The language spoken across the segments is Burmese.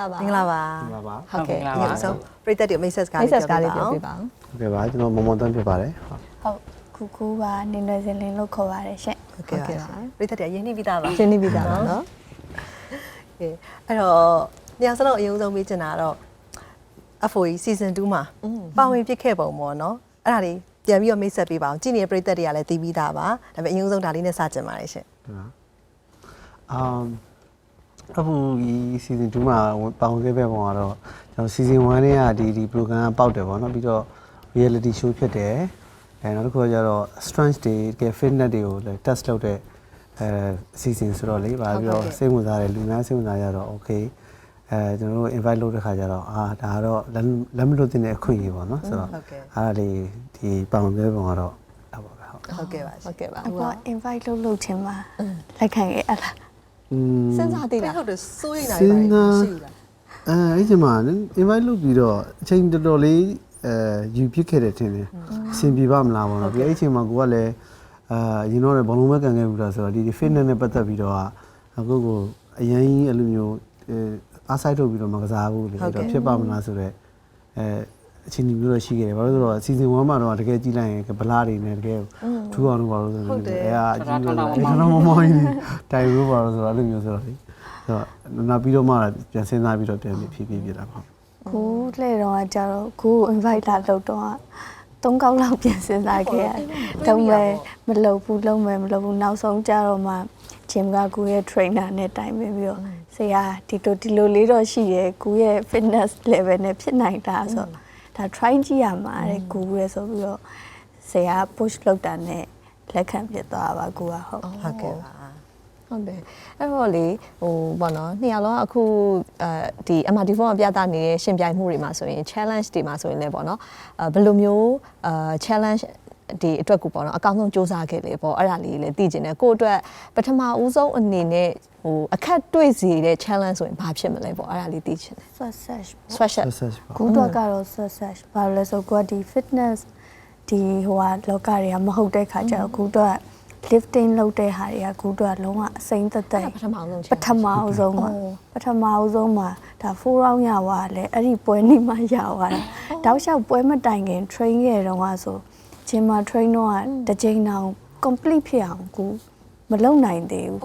လာပါမင်္ဂလာပါမင်္ဂလာပါဟုတ်ကဲ့မင်္ဂလာဒီပါဆုံးပရိသတ်တွေမိတ်ဆက်စကားမိလေးတ်ဆက်စကားလေးပြောပြောပြပြပါပါဦးဦးဟုတ်ကဲ့ပါကျွန်တော်မမွန်တန်းဖြစ်ပါတယ်ဟုတ်ဟုတ်ခုခုပါနေနေစင်လင်းလို့ခေါ်ပါတယ်ရှင်ဟုတ်ကဲ့ပါပရိသတ်တွေရင်းနှီးပြီးသားပါရှင်းနေပြီသားပါနော်ကဲအဲ့တော့ညစလုံးအရင်ဆုံးမေးချင်တာကတော့ FOE season 2မှာပါဝင်ပြစ်ခဲ့ပုံပေါ့နော်အဲ့ဒါလေးပြန်ပြီးတော့မိတ်ဆက်ပေးပါအောင်ကြည့်နေတဲ့ပရိသတ်တွေကလည်းသိပြီးသားပါဒါပေမဲ့အရင်ဆုံးဒါလေးနဲ့စကြင်ပါတယ်ရှင်အမ် အခုဒီ season 2မှာပေါင်းခဲ့ပဲပုံကတော့ကျွန်တော် season 1နဲ့ကဒီဒီ program ကပေါက်တယ်ပေါ့နော်ပြီးတော့ reality show ဖြစ်တယ်အဲနောက်တစ်ခုကကျတော့ strength တွေတကယ် fitness တွေကိုလည်း test လုပ်တဲ့အဲ season ဆိုတော့လေဗာပြီးတော့စိတ်ဝင်စားတယ်လူများစိတ်ဝင်စားကြတော့ okay အဲကျွန်တော်တို့ invite လုပ်တဲ့ခါကျတော့အာဒါကတော့လက်လက်မလွတ်တဲ့အခွင့်အရေးပေါ့နော်ဆိုတော့အားဒါလေးဒီပေါင်းခဲ့ပုံကတော့အဲ့ပါပဲဟုတ်ဟုတ်ကဲ့ပါဟုတ်ကဲ့ပါအပေါ် invite လုပ်လို့ချင်းမှာလက်ခံရဲ့အလားอืม စဉ်းစားသေးလားဟုတ်တယ်စိုးရိမ်တာတွေပါရှိလားအဲအဲ့ဒီမှာ invite လုပ်ပြီးတော့အချိန်တော်တော်လေးအဲယူပြစ်ခဲ့တယ်ထင်တယ်အဆင်ပြေပါမလားဘောနော်ပြီးအဲ့ဒီအချိန်မှာကိုကလည်းအာရင်တော့လည်းဘလုံးမဲကန်ခဲ့ဘူးလားဆိုတော့ဒီဒီ fitness နဲ့ပတ်သက်ပြီးတော့အခုကိုအရင်ကြီးအဲ့လိုမျိုးအားဆိုင်ထုတ်ပြီးတော့မကစားဘူးလေအဲ့တော့ဖြစ်ပါမလားဆိုတော့အဲ အချိန်ဒီမျိုးတော့ရှိခဲ့တယ်ဘာလို့လဲဆိုတော့ season 1မှာတော့တကယ်ကြည့်လိုက်ရင်ဗလာတွေနဲ့တကယ်ထူအောင်လို့ပါလို့ဆိုတော့အဲအကြီးတော့တော့မမောင်းကြီးတိုင်လို့ပါလို့ဆိုတော့အဲ့လိုမျိုးဆိုတော့လေဆိုတော့နောက်ပြီးတော့မှပြန်စဉ်းစားပြီးတော့ပြန်ပြီးဖြည်းဖြည်းပြတာပေါ့ခုလှည့်တော့ကကြတော့ခု invite လာလုပ်တော့သုံးကောက်လောက်ပြန်စဉ်းစားခဲ့ရတယ်။တော့မဲမလုပ်ဘူးလုံးမဲမလုပ်ဘူးနောက်ဆုံးကြတော့မှဂျင်ကကိုရဲ့ trainer နဲ့တိုင်ပင်ပြီးတော့ဆရာဒီလိုဒီလိုလေးတော့ရှိရဲ့ကိုရဲ့ fitness level နဲ့ဖြစ်နိုင်တာဆိုတော့ ဒါ try ကြည့်ရမှာတဲ့ကိုရဲ့ဆိုပြီးတော့ဆရာ push လုပ်တာနဲ့လက်ခံပြသွားပါကိုကဟုတ်ဟုတ်ကဲ့ပါဟုတ်တယ်အဲ့တော့လေဟိုဘောနော်နှစ်ယောက်လုံးကအခုအဲဒီ MRT4 မှာပြသနေတဲ့ရှင်ပြိုင်မှုတွေမှာဆိုရင် challenge တွေမှာဆိုရင်လည်းပေါ့နော်အဲဘယ်လိုမျိုးအာ challenge ဒီအတွက်ကိုပေါ့နော်အကောင်းဆုံးစူးစမ်းခဲ့လေပေါ့အဲ့ဒါလေးလည်းသိကျင်တယ်ကိုယ့်အတွက်ပထမဦးဆုံးအနေနဲ့ဟိုအခက်တွေ့စီတဲ့ challenge ဆိုရင်ဘာဖြစ်မလဲပေါ့အဲ့ဒါလေးသိချင်တယ် success sweatshirt success ပါကိုတော့ကတော့ success ဘာလို့လဲဆိုကိုကဒီ fitness ဒီဟိုဟာလောကတွေကမဟုတ်တဲ့ခါကျတော့ကိုတော့ lifting လုပ်တဲ့ဟာတွေကကိုတော့လုံးဝအစိမ့်သက်သက်ပထမအောင်ဆုံးပထမအောင်ဆုံးမှာပထမအောင်ဆုံးမှာဒါ four round ရသွားတယ်အဲ့ဒီပွဲနေ့မှာရသွားတာတောက်လျှောက်ပွဲမတိုင်ခင် train ခဲ့တော့ကဆို ဂျင်မာ train တော့တစ်ချိန်တောင် complete ဖြစ်အောင်ကိုမလုပ်နိုင်သေးဘူး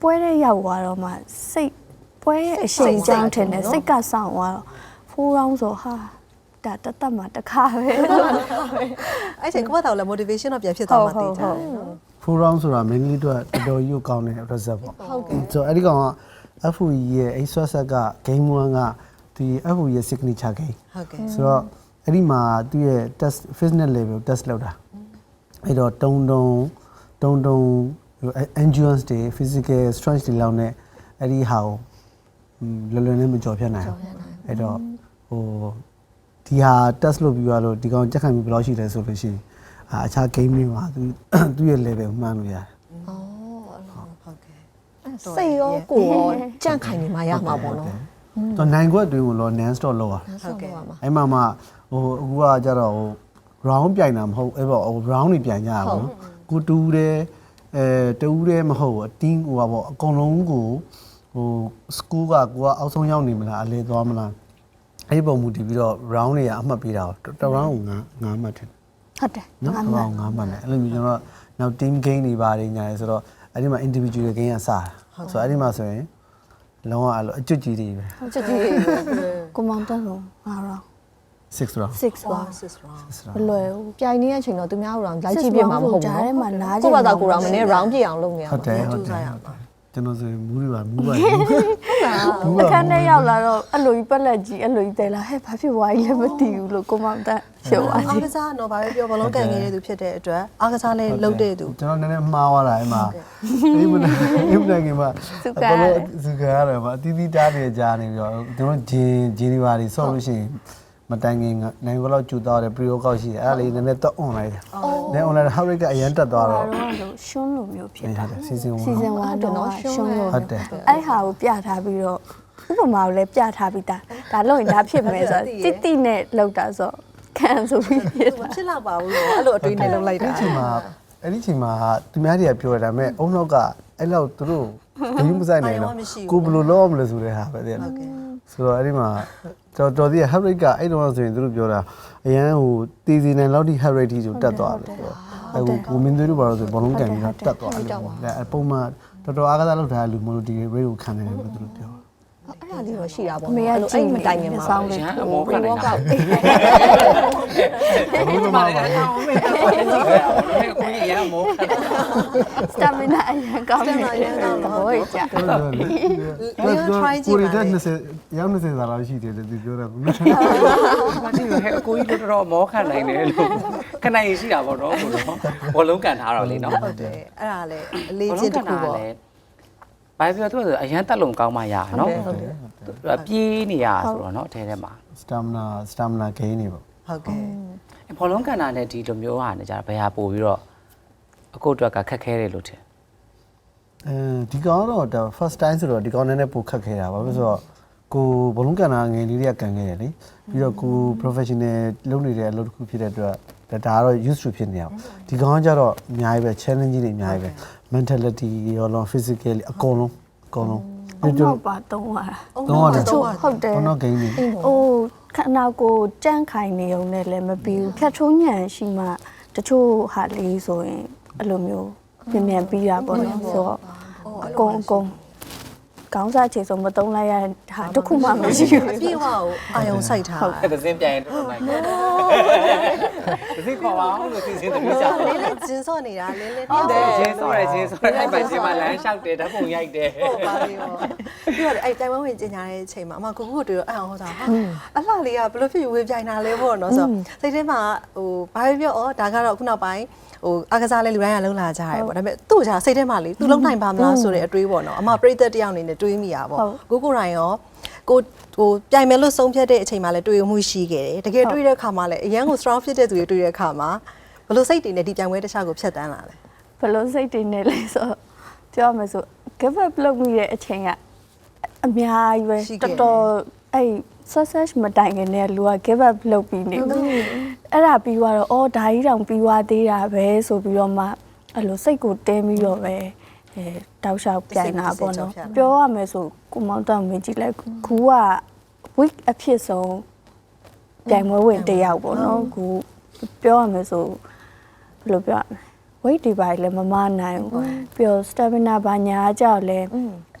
ပွဲတဲ့ရောက်သွားတော့မှစိတ်ပွဲရဲ့အရှိန်ကြောင်းထင်တယ်စိတ်ကဆောင်သွားတော့ four round ဆိုဟာဒါတတ်တတ်မှာတစ်ခါပဲအဲ့ချိန်ကိုယ့်ဘာသာလည်း motivation တော့ပြန်ဖြစ်သွားမှသိကြတယ်နော် full round ဆိုတာ mainly အတွက်တော်တော်ကြီးကိုကောင်းတဲ့ result ပေါ့ဟုတ်ကဲ့ဆိုတော့အဲ့ဒီကောင်က FOE ရဲ့အဲ့ swat set က game 1ကဒီ FOE ရဲ့ signature game ဟုတ်ကဲ့ဆိုတော့ အဲ့ဒီမှာသူ့ရဲ့ test fitness level test လုပ်တာအဲ့တော့တုံတုံတုံတုံ endurance တွေ physical strength တွေလောက်နဲ့အဲ့ဒီဟာကိုလွယ်လွယ်နဲ့မကြော်ဖြတ်နိုင်ဘူးအဲ့တော့ဟိုဒီဟာ test လုပ်ပြီးသွားလို့ဒီကောင်ကြက်ခံပြီးဘယ်လောက်ရှိလဲဆိုလို့ရှိရင်အာအခြား game တွေမှာသူသူ့ရဲ့ level ကိုမှန်းလို့ရတယ်ဟုတ်ကဲ့စိတ်ရောကိုယ်ရောကြန့်ခိုင်နေမှရမှာပေါ့နော်တော့နိုင်ခွက်အတွင်းကိုတော့ non stop လောက်ရဟုတ်ကဲ့ပါမှာအဲ့မှာမှ ဟိုအခုကကြတော့ဟို round ပြိုင်တာမဟုတ်အဲ့ပေါ့ဟို round တွေပြိုင်ကြရပါဘူးကိုတူးတယ်အဲတူးတယ်မဟုတ်ဘူးအတင်းဟိုပါပေါ့အကုန်လုံးကိုဟို school ကကိုကအောက်ဆုံးရောက်နေမလားအလဲသွားမလားအဲ့ဒီပုံမူတည်ပြီးတော့ round တွေကအမှတ်ပေးတာတော့တစ် round ကို9 9မှတ်တယ်ဟုတ်တယ်နော်ငါတစ်မှ round 9မှတ်တယ်အဲ့လိုမျိုးကျွန်တော်နောက် team game တွေပါတယ်ညာလေဆိုတော့အဲ့ဒီမှာ individual game ကစားတာဆိုတော့အဲ့ဒီမှာဆိုရင်လုံးဝအဲ့လိုအကျွတ်ကြီးတွေပဲချစ်ကြည့်ကိုမောင်တက်လို့ငါတော့ 6 round 6ပါ sis round မလွယ်ဘူးပြိုင်နေတဲ့အချိန်တော့သူများတို့တော့လိုက်ကြည့်ပြမှာမဟုတ်ဘူးကြားထဲမှာနားကျင်ကိုယ့်ဘာသာကိုယ်တော်မင်း round ပြည့်အောင်လုပ်နေရဟုတ်တယ်ဟုတ်ကြိုးတစားယ်ရဟုတ်မှာတယ်ကျွန်တော်ဆိုရင်မူးတွေပါမူးပါအခန်းထဲရောက်လာတော့အဲ့လိုကြီးပက်လက်ကြီးအဲ့လိုကြီးတဲလာဟဲ့ဘာဖြစ်သွားကြီးလဲမသိဘူးလို့ကိုမောင်တက်ဖြစ်သွားအားတယ်ကစားတော့ဗာပဲပြောဘလုံးကန်ခဲ့တဲ့သူဖြစ်တဲ့အတွက်အားကစားလေးလုပ်တဲ့သူကျွန်တော်နည်းနည်းမှားသွားတာအဲ့မှာအဲ့မနေ့အဲ့မနေ့ကမှဘလို့စကားရတယ်မှာအတီးတီးတားနေကြနေပြီးတော့ကျွန်တော်ဂျင်းဂျင်းဒီပါတွေဆော့လို့ရှိရင် မတိုင်ခင်နိုင်ဘလောက်ကျူတော့တယ်ပရီယိုကောက်ရှိတယ်အဲ့ဒါလေးနည်းနည်းတော့ online တယ်နည်း online ဟာရိကအရန်တက်သွားဒါတော့တော့လို့ရှွန်းလိုမျိုးဖြစ်နေတာဟုတ်တယ် season 1 season 1တော့ရှွန်းလိုဟုတ်တယ်အဲ့ဟာကိုပြထားပြီးတော့ဥပမာကိုလည်းပြထားပြီးသားဒါလို့ရင်ဒါဖြစ်မယ်ဆိုတော့တိတိနဲ့လောက်တာဆိုခံဆိုပြီးဖြစ်မတာဖြစ်တော့ပါဘူးလို့အဲ့လိုအတွေးနဲ့လုပ်လိုက်တာအဲ့ဒီချိန်မှာအဲ့ဒီချိန်မှာသူများတွေကပြောတယ်ဒါပေမဲ့အုံနောက်ကအဲ့လောက်သူတို့ဂိမ်းမဆိုင်နိုင်အာရုံတော့ကမရှိဘူးကိုဘယ်လိုလုပ်ရမလဲဆိုတဲ့ဟာပဲတည်းဟုတ်ကဲ့ဆိုတော့အဲ့ဒီမှာ တော်တော်ဒီ heart rate ကအဲ့တော့ဆိုရင်သူတို့ပြောတာအရန်ဟိုတည်စီနေလောက်ထိ heart rate ထိဆိုတက်သွားတယ်ဆိုတော့အဲ့ဟိုကိုမင်းသွေးတို့ဘာလို့ဆိုဘောလုံးကန်ပြီးတော့တက်သွားတယ်အဲ့ပုံမှန်တော်တော်အားကစားလုပ်ထားတဲ့လူမလို့ဒီ rate ကိုခံနေတယ်လို့သူတို့ပြောတာ အဲ့ဒါလေးတော့ရှိတာပေါ့အမေကအဲ့လိုကြည့်အဲ့မနေတိုင်ခင်မှာဆောင်းလေးရန်အမောခံနေတာဘယ်လိုမှမဟုတ်ဘူးအောင်မေးတော့ကိုကြီးရန်မောခံတာစတာမီနာအရင်ကောင်းတယ် Stamina အရင်ကောင်းတယ်ဘောကြီးကြလေးရော try ကြည့်ကိုပါရီလေတက်20ရောင်း20သာလောက်ရှိတယ်လို့သူပြောတာကမကြည့်ရဟဲ့ကိုကြီးတို့တော့မောခံနိုင်တယ်လို့ခဏရရှိတာပေါ့နော်ကိုတော့ဘောလုံးကန်ထားတော့လေနော်ဟုတ်တယ်အဲ့ဒါလေအလေးချင်းတစ်ခုပေါ့ ဘာပြောသူဆိုအရန်တက်လုံကောင်းမှရနော်ဟုတ်တယ်ပြေးနေရဆိုတော့နော်အဲထဲထဲမှာ stamina stamina gain နေပေါ့ဟုတ်ကဲ့ဘောလုံးကန်တာနဲ့ဒီလိုမျိုးဟာနေကြတာဘယ်ဟာပို့ပြီးတော့အခုအတွက်ကခက်ခဲတယ်လို့ထင်အဲဒီကောင်တော့ဒါ first time ဆိုတော့ဒီကောင်နည်းနည်းပိုခက်ခဲတာပါပဲဆိုတော့ကိုဘလုံးကန်တာငယ်လေးတွေကကန်ခဲ့တယ်လေပြီးတော့ကို professional လုပ်နေတဲ့အလုပ်တစ်ခုဖြစ်တဲ့အတွက်ဒါဒါကတော့ used to ဖြစ်နေအောင်ဒီကောင်ကကြတော့အများကြီးပဲ challenge တွေအများကြီးပဲ mentality ရောလုံး physically အကုန်လုံးအကုန်လုံးအမေပါတော့ရတာတော့ရတယ်ချို့ဟုတ်တယ်ဘောနော် gain နေအိုးခဏကိုကြန့်ခိုင်နေုံနဲ့လည်းမပြီးဘူးဖြတ်ချိုးညံရှိမှတချို့ဟာလေးဆိုရင်အဲ့လိုမျိုးပြင်မြန်ပြီးတာပေါ့နော်ဆိုတော့အကုန်အကုန်ကောင်းစားချေဆုံးမတုံးလိုက်ရတဲ့ဟာတစ်ခုမှမရှိဘူးအပြည့်အဝကိုအာယုံစိုက်ထားတာအဲ့ဒါစင်းပြန်ရင်တော့နိုင်တယ် ဒီစီခေါ်ပါအောင်လို့စီစဉ်တယ်ကြာလေးလေးကျင်းစော့နေတာလေးလေးဟုတ်တယ်ချင်းစောရဲချင်းစောရဲအဲ့မှာချင်းမလမ်းလျှောက်တယ်ဓာတ်ပုံရိုက်တယ်ဟုတ်ပါပြီပေါ့ပြီးတော့အဲ့တိုင်ဝမ်ဝင်ကျင်ညာတဲ့အချိန်မှာအမကိုကိုကိုတွေ့တော့အဲ့အောင်ဟောတာဟာအလှလေးကဘလို့ဖြစ်ဝေးပြိုင်တာလဲပေါ့နော်ဆိုတော့စိတ်ထဲမှာဟိုဘာပဲပြောဩဒါကတော့ခုနောက်ပိုင်း ဟိုအကစားလဲလူတိုင်းကလုံးလာကြရဲပေါ့ဒါပေမဲ့သူ့ကြာစိတ်ထဲမှာလေသူလုံးနိုင်ပါမလားဆိုတဲ့အတွေးပေါ့နော်အမပရိသတ်တယောက်အနေနဲ့တွေးမိတာပေါ့ကိုကိုရိုင်းရောကိုဟိုပြိုင်မယ်လို့ဆုံးဖြတ်တဲ့အချိန်မှာလည်းတွေးမှုရှိခဲ့တယ်တကယ်တွေးတဲ့အခါမှာလည်းအရန်ကို strong ဖြစ်တဲ့သူတွေတွေးတဲ့အခါမှာဘလို့စိတ်တွေနဲ့ဒီပြိုင်ပွဲတစ်ခြားကိုဖြတ်တန်းလာလဲဘလို့စိတ်တွေနဲ့လဲဆိုတော့ပြောရမယ်ဆို give up လုပ်မိတဲ့အချိန်ကအများကြီးပဲရှိခဲ့တယ်တော်တော်အဲ့ success မတိုင်ခင်နဲ့လူက give up လုပ်ပြီးနေဘူးအဲ့ဒါပြီးသွားတော့အော်ဒါကြီးတောင်ပြီးသွားသေးတာပဲဆိုပြီးတော့မှအဲ့လိုစိတ်ကိုတင်းပြီးတော့ပဲအဲတောက်လျှောက်ပြိုင်တာပေါ့နော်ပြောရမယ်ဆိုကိုမောင်တောင်မင်းကြီးလိုက်ကူက week အဖြစ်ဆုံးပြိုင်ပွဲဝင်တစ်ယောက်ပေါ့နော်ကူပြောရမယ်ဆိုဘယ်လိုပြောရမလဲ weight တွေပါလည်းမမနိုင်ဘူးပြီးတော့ stamina ဘာညာကြောက်လဲ